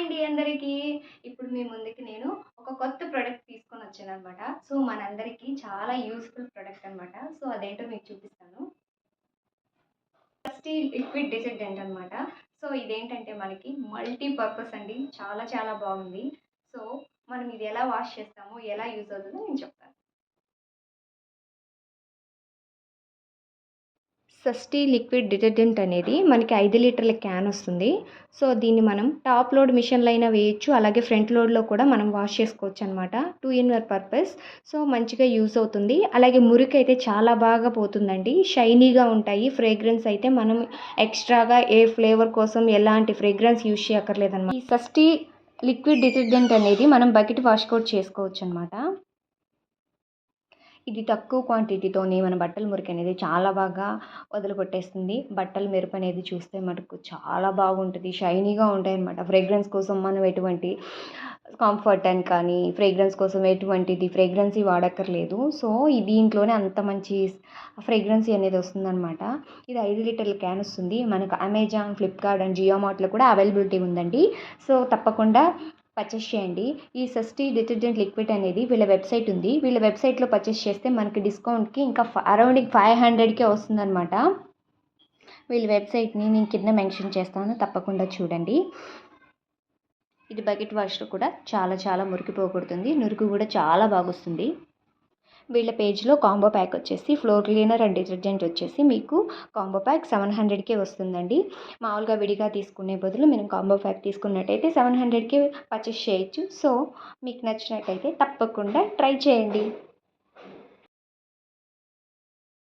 అండి అందరికీ. ఇప్పుడు మీ ముందుకి నేను ఒక కొత్త ప్రోడక్ట్ తీసుకొని వచ్చాను అనమాట సో మనందరికీ చాలా యూస్ఫుల్ ప్రోడక్ట్ అనమాట సో అదేంటో మీకు చూపిస్తాను. ఫస్ట్ ఈ లిక్విడ్ డిటర్జెంట్ అనమాట సో ఇదేంటంటే మనకి మల్టీ పర్పస్ అండి. చాలా చాలా బాగుంది. సో మనం ఇది ఎలా వాష్ చేస్తామో ఎలా యూజ్ అవుతుందో నేను చెప్తాను. సస్టీ లిక్విడ్ డిటర్జెంట్ అనేది మనకి ఐదు లీటర్ల క్యాన్ వస్తుంది. సో దీన్ని మనం టాప్ లోడ్ మిషన్లో అయినా వేయచ్చు. అలాగే ఫ్రంట్ లోడ్లో కూడా మనం వాష్ చేసుకోవచ్చు అనమాట two in one purpose. So మంచిగా యూజ్ అవుతుంది. అలాగే మురికి అయితే చాలా బాగా పోతుందండి. షైనీగా ఉంటాయి. ఫ్రేగ్రెన్స్ అయితే మనం ఎక్స్ట్రాగా ఏ ఫ్లేవర్ కోసం ఎలాంటి ఫ్రేగ్రెన్స్ యూజ్ చేయక్కర్లేదన్నమాట. ఈ సస్టీ లిక్విడ్ డిటర్జెంట్ అనేది మనం బకెట్ వాష్ అవుట్ చేసుకోవచ్చు అనమాట ఇది తక్కువ క్వాంటిటీతోనే మన బట్టల మురికి అనేది చాలా బాగా వదిలిపెట్టేస్తుంది బట్టల మెరుపు అనేది చూస్తే మనకు చాలా బాగుంటుంది. షైనీగా ఉంటాయి అనమాట ఫ్రేగ్రెన్స్ కోసం మనం ఎటువంటి కంఫర్ట్ అని కానీ ఫ్రేగ్రెన్స్ కోసం ఎటువంటిది ఫ్రేగ్రెన్సీ వాడక్కర్లేదు. సో దీంట్లోనే అంత మంచి ఫ్రేగ్రెన్సీ అనేది వస్తుందన్నమాట. ఇది ఐదు లీటర్ల క్యాన్ వస్తుంది. మనకు అమెజాన్ ఫ్లిప్కార్ట్ అండ్ జియో మార్ట్లో కూడా అవైలబిలిటీ ఉందండి. సో తప్పకుండా పర్చేస్ చేయండి. ఈ సస్టీ డిటర్జెంట్ లిక్విడ్ అనేది వీళ్ళ వెబ్సైట్ ఉంది. వీళ్ళ వెబ్సైట్లో పర్చేస్ చేస్తే మనకి డిస్కౌంట్కి ఇంకా అరౌండ్ ఫైవ్ హండ్రెడ్కే వస్తుందన్నమాట. వీళ్ళ వెబ్సైట్ని నేను కింద మెన్షన్ చేస్తాను. తప్పకుండా చూడండి. ఇది బకెట్ వాష్లో కూడా చాలా చాలా మురికిపోకూడుతుంది నురుకు కూడా చాలా బాగుస్తుంది. వీళ్ళ పేజ్లో కాంబో ప్యాక్ వచ్చేసి ఫ్లోర్ క్లీనర్ అండ్ డిటర్జెంట్ వచ్చేసి మీకు కాంబో ప్యాక్ సెవెన్ హండ్రెడ్కే వస్తుందండి. మామూలుగా విడిగా తీసుకునే బదులు మీరు కాంబో ప్యాక్ తీసుకున్నట్టయితే సెవెన్ హండ్రెడ్కే పర్చేస్ చేయొచ్చు. సో మీకు నచ్చినట్టయితే తప్పకుండా ట్రై చేయండి.